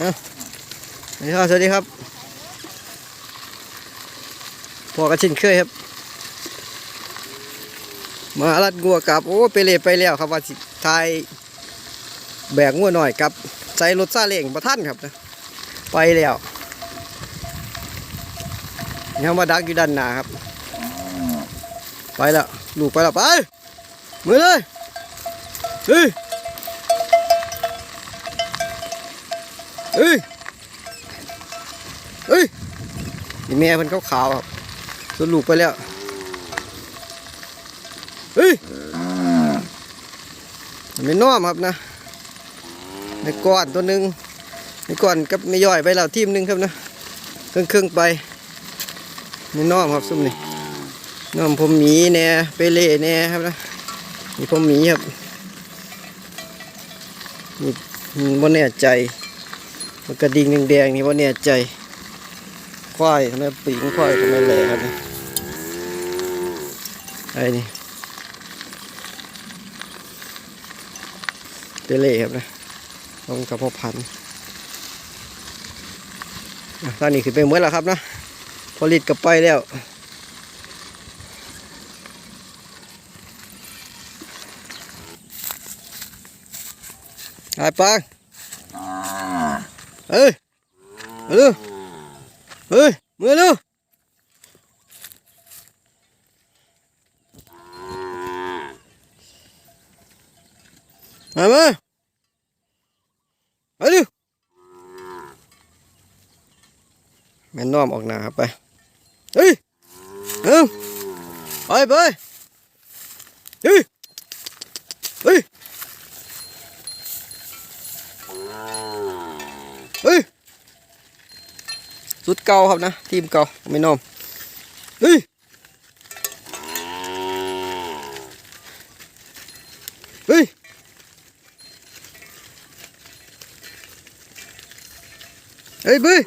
เอาสวัสดีครับสวัสดีครับพอกันเชินเคยครับ มาลัดงัวกลับโอ้ไปเลยไปแล้วครับว่าสิทายแบกงัวหน่อยครับใส่รถซาเล้งประท่านครับนะไปแล้วยังมาดักอยู่ด้านหน้าครับ ไปแล้วลูกไปแล้วไปมือเลยเฮ้ย เฮ้ยเฮ้ยนี่แม่เพิ่นขาวๆครับส่วนลูกไปแล้วเฮ้ยมันไม่น้อมครับนะในก้อนตัวหนึ่งในก้อนกับไม่ย่อยไปแล้วทีมหนึ่งครับนะเครึ่งครึ่งไปไม่น้อมครับซุ่มนี่น้องผมหมีแน่เปเล่แน่ครับนะนี่ผมหมีครับนี่มันแน่ใจ มันกระดิ่งแดงๆนี่บ่แน่ใจ ควายทำไมปีกควายทำไมแหล่ครับนี่ไอ้นี่เปเล่ครับนะลงกับพ่อพันธุ์อะตอนนี้ขึ้นไปเมื่อแล้วครับนะพอลิดกับไปแล้วไป Hai Pang. Ê. Ê. Ê, mưa luôn. Hai mơ. Ê đi. แม่น้อมออกหนาครับไป เฮ้ยหนึ่งไปไปเฮ้ยเฮ้ย สุดเก่าครับนะ ทีมเก่าไม่นอมเฮ้ยเฮ้ยเฮ้ยเบ้ย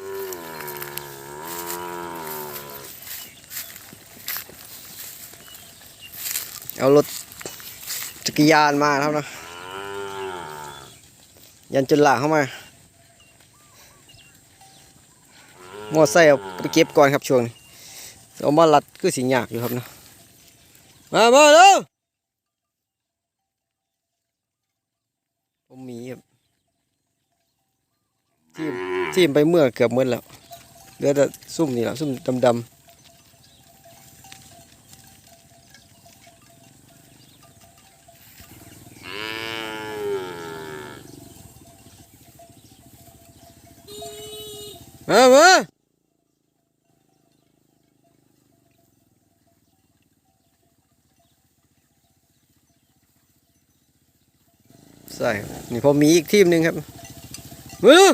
เอารถจักรยานมาครับนะยันจนหลาเข้ามา มอไซค์เอาไปเก็บก่อนครับช่วงนี้เอามาลัดคือสิยากอยู่ครับเนาะมามาเร็วผมมีครับทีมทีมไปเมื่อเกือบหมดแล้วเหลือแต่ซุ่มนี่แหละซุ่มดำๆมามา ใช่นี่พอมีอีกทีมหนึ่งครับมือ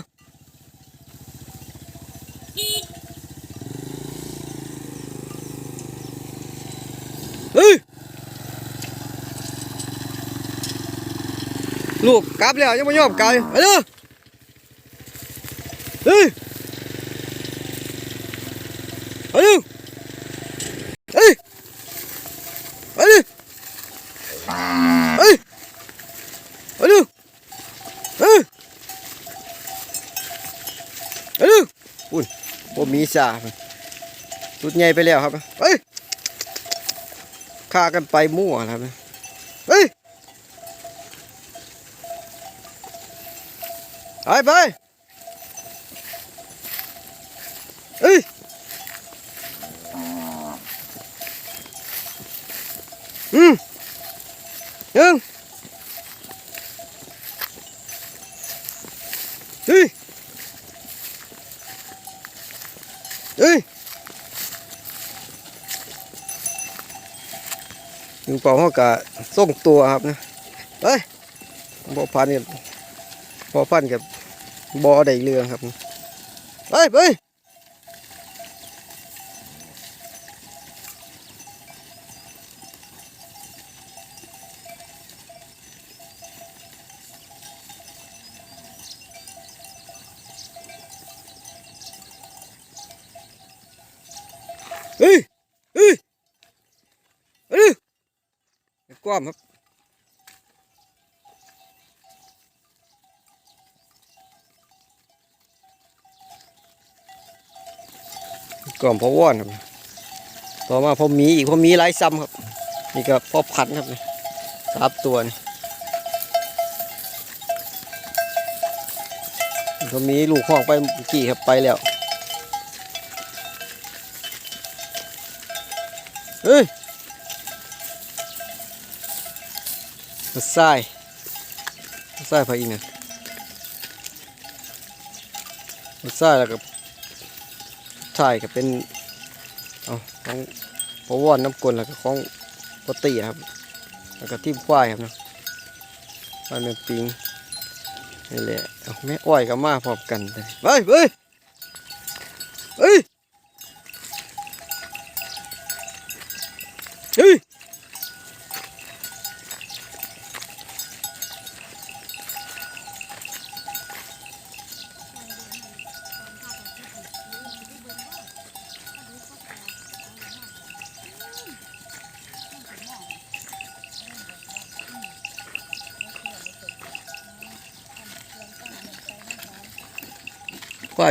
เฮ้ยลูกกลับแล้วยังไม่ยอมกลับไปเด้อเฮ้ยเร็วเฮ้ยไปดิเฮ้ยไปเร็วเฮ้ยไปเร็วอุ้ย ผมมีจ่าสุดใหญ่ไปแล้วครับเฮ้ยฆ่ากันไปมั่วครับเฮ้ยไปไปเฮ้ยอืมยังเฮ้ย เฮ้ยถึงเป่าห้ากะส่งตัวครับนะเฮ้ยบ่อพันนี่บ่อพันกับบ่อได้เรืองครับเฮ้ยเฮ้ย เฮ้ยเฮ้ยเฮ้ยกว้ามครับก่อนพอว่อนครับ ต่อมาพอมีอีกพอมีหลายซ้ำครับ นี่ก็พ่อพันครับสามตัวนี่พอมีลูกห้องไปกี่ครับไปแล้ว เฮ้ยมาใส่มาใส่พาอีกนะมาใส่แล้วก็ใช่ก็เป็นเอาของพอวอนน้ำกลนแล้วก็ของปกติครับ แล้วก็ทิ่ควายครับเนาะควายแม่ปิงนี่แหละเอาแม่อ้อยก็มาพร้อมกันเลยไปไปเฮ้ยเ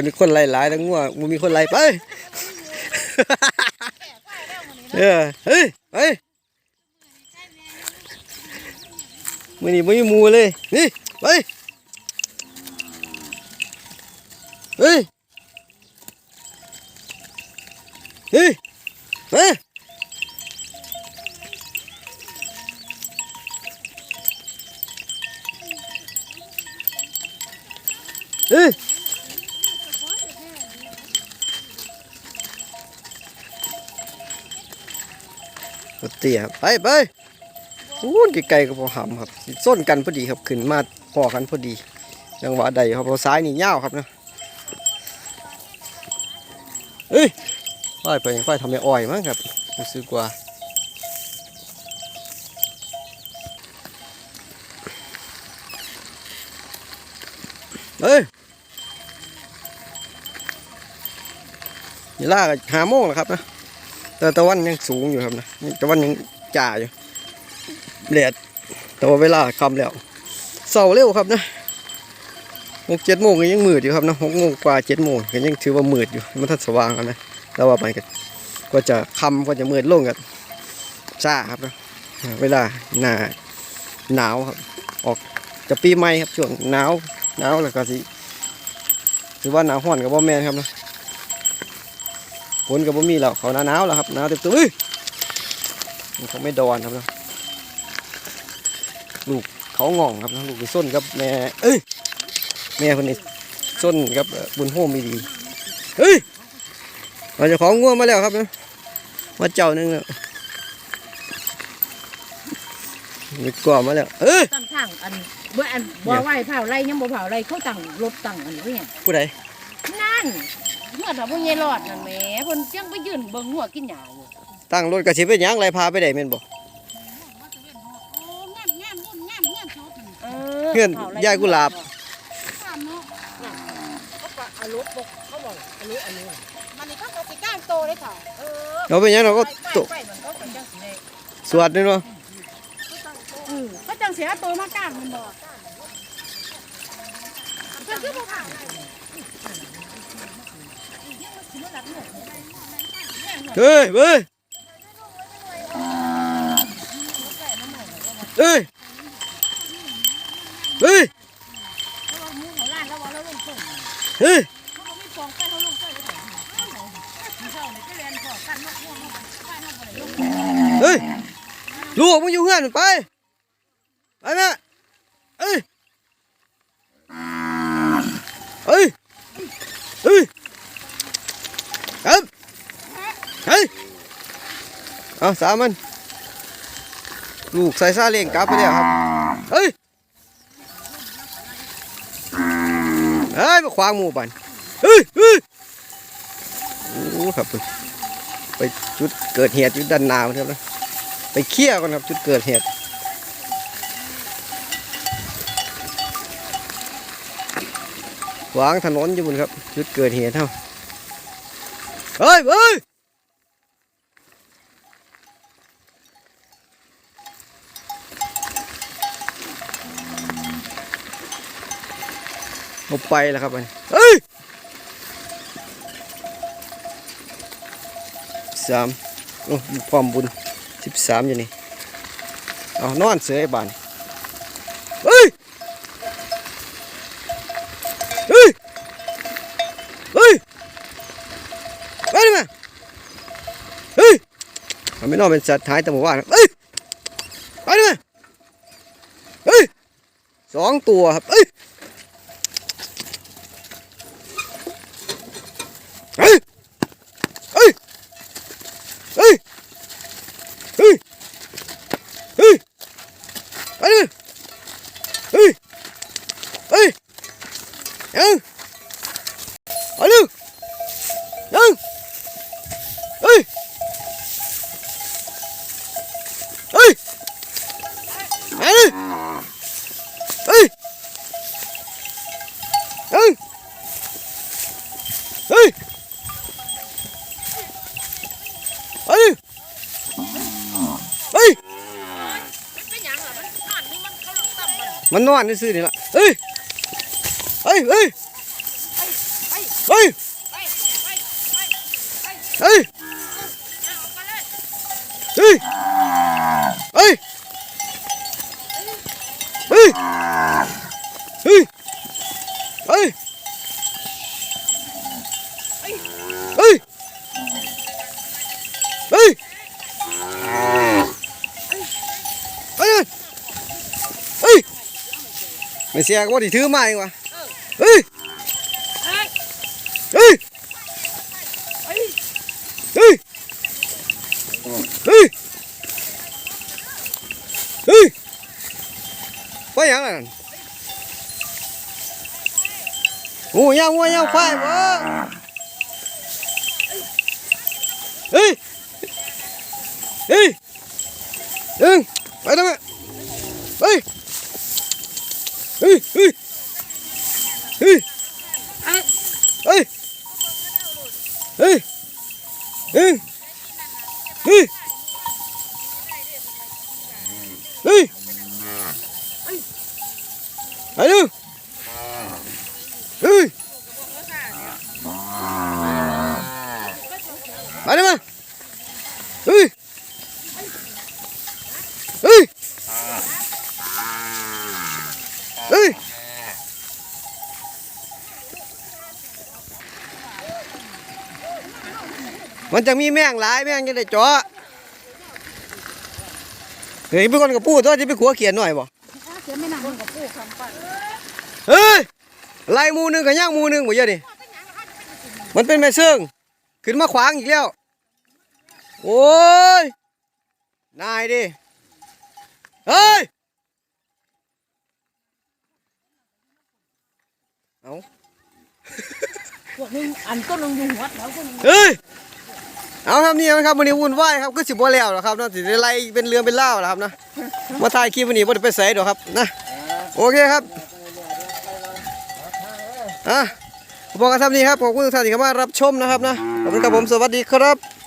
มีคนไล่หลายทั้งงัวมันมีคนไล่ไปเออเฮ้ยไปมือนี้ไม่มีหมูเลยนี่ไปเฮ้ยเฮ้ย รถเตี้ยครับไปไปอู้นไกลๆกับพอหำครับส้นกันพอดีครับขึ้นมาพอกันพอดีจังหวะใดครับเพราซ้ายนี่ยาวครับนะเอ้ยไปไปยังไปทำไมอ่อยมั้งครับรู้สึกว่าเอ้ยนี่ล่าก็หาโมงแล้วครับนะ แต่ตะวันยังสูงอยู่ครับนะตะวันยังจ่าอยู่แดดแต่ว่าเวลาค่ำแล้วเสาเร็วครับนะหกเจ็ดโมงก็ยังมืดอยู่ครับนะหกโมงกว่าเจ็ดโมงก็ยังถือว่ามืดอยู่มันทันสว่างครับนะแต่ว่ามันก็กจะค่ำก็จะมืดลงกันจ้าครับนะเวลาหนาหนาวครับออกจะปีใหม่ครับช่วงหนาวหนาวแล้วก็สิถือว่าหนาวห้อนกับว่าแมนครับนะ ฝนก็บ่มีแล้วเขาหนาหนาวแล้วครับหนาวเต็มตัวเอ้ยมันเขาไม่ดอนครับนะลูกเขาง่องครับนะลูกนี่ส้นกับแม่เอ้ยแม่คนนี้ส้นกับเอ่อบุญโฮมไม่ดีเฮ้ยเราจะของง่วงมาแล้วครับนะมาเจ้าหนึงแล้วมีกล่อมาแล้วเอ้ยตั้งทางอันบ่อันบ่ไหวเผาไรยังบ่เผาไรเขาตั้งรถตั้งอันนี้เนี่ยผู้ใดนั่นเมื่ อถ้าบ่ยายรอดนั่นแหมเพิ่นจังไปยืนเบิ่งหัวกินหญ้าอยู่ตั้งรถกระสิเป็นหยังไรพาไปได้แม่นบ่เอเพื่อนยายกุหลาบเอารถบกเขาบอกอันนี้อันนี้มันนี่เขาก็สิก้างโตเลยค่ะเออเราเป็นหยังเราก็ตกไปมันก็เป็นจังสิได้สวดนี่เนาะเออเขาจังเสียโตมาก้างมันบ่เพิ่นคือบ่ผ่าน เฮ้ยเว้ยเฮ้ยเฮ้ยเฮ้ยเฮ้ยลูกมึงอยู่เฮือนไปไปแม่เอ้ยเฮ้ยเฮ้ยครับเฮ้ย เอาสามัน ลูกใส่ซาเล้งกลับไปแล้วครับ เฮ้ย เฮ้ยมาขวางหมู่บ้านเฮ้ยเฮ้ยโอ้ครับไปจุดเกิดเหตุอยู่ด้านนามันครับนะไปเคลียร์ก่อนครับจุดเกิดเหตุวางถนนอยู่บนครับ จุดเกิดเหตุเท่าเฮ้ยเฮ้ย เอาไปแล้วครับมันเฮ้ยสามโอ้พร้อมบุญสิบสามอยู่นี่เอานอนเสือไอ้บานเฮ้ยเฮ้ยเฮ้ยไปดิมาเฮ้ยมันไม่นอนเป็นสัตว์หายแต่หมู่บ้านเฮ้ยไปดิมาเฮ้ยสองตัวครับเฮ้ย มันนนอนซื่อนี่ละเฮ้ยเฮ้ยเฮ้ย Mày xe có thì thứ mày mà. Ừ. Ê! Ê! Ê! Ê! Ê! Quá nhãn này. ủa nhau, ủa nhau, phải quá. Ê! Ê! Đừng! Phải đâu mẹ! ui, ui. มันจะมีแมงหลายแมงจะได้เจาะเฮ้ยเป็นคนกับปูตัวจะไปขัวเขียนหน่อยบ่เสียไม่นานกับปู่คำปั้นเฮ้ยไล่หมูหนึงกับย่างหมูหนึงบ่เยอะดิมันเป็นแม่เชิงขึ้นมาขวางอีกแล้ว โอ้ย นายดิ เฮ้ย เอาพวกนึงอันก็นึงอยู่หัวแล้วก็นึงเฮ้ย เอาครับนี่นะครับวันนี้วุ่นวายครับก็สิบ่แล้วหรอครับเนาะสิได้ไล่เป็นเรื่องเป็นเล่าวแล้วครับนะมาถ่ายคลิปวันนี้ว่าจะไปใส่ดอกครับนะโอเคครับอะบอกกันทำนี้ครับขอบคุณทุกท่านที่เข้ามารับชมนะครับนะขอบคุณครับผมสวัสดีครับ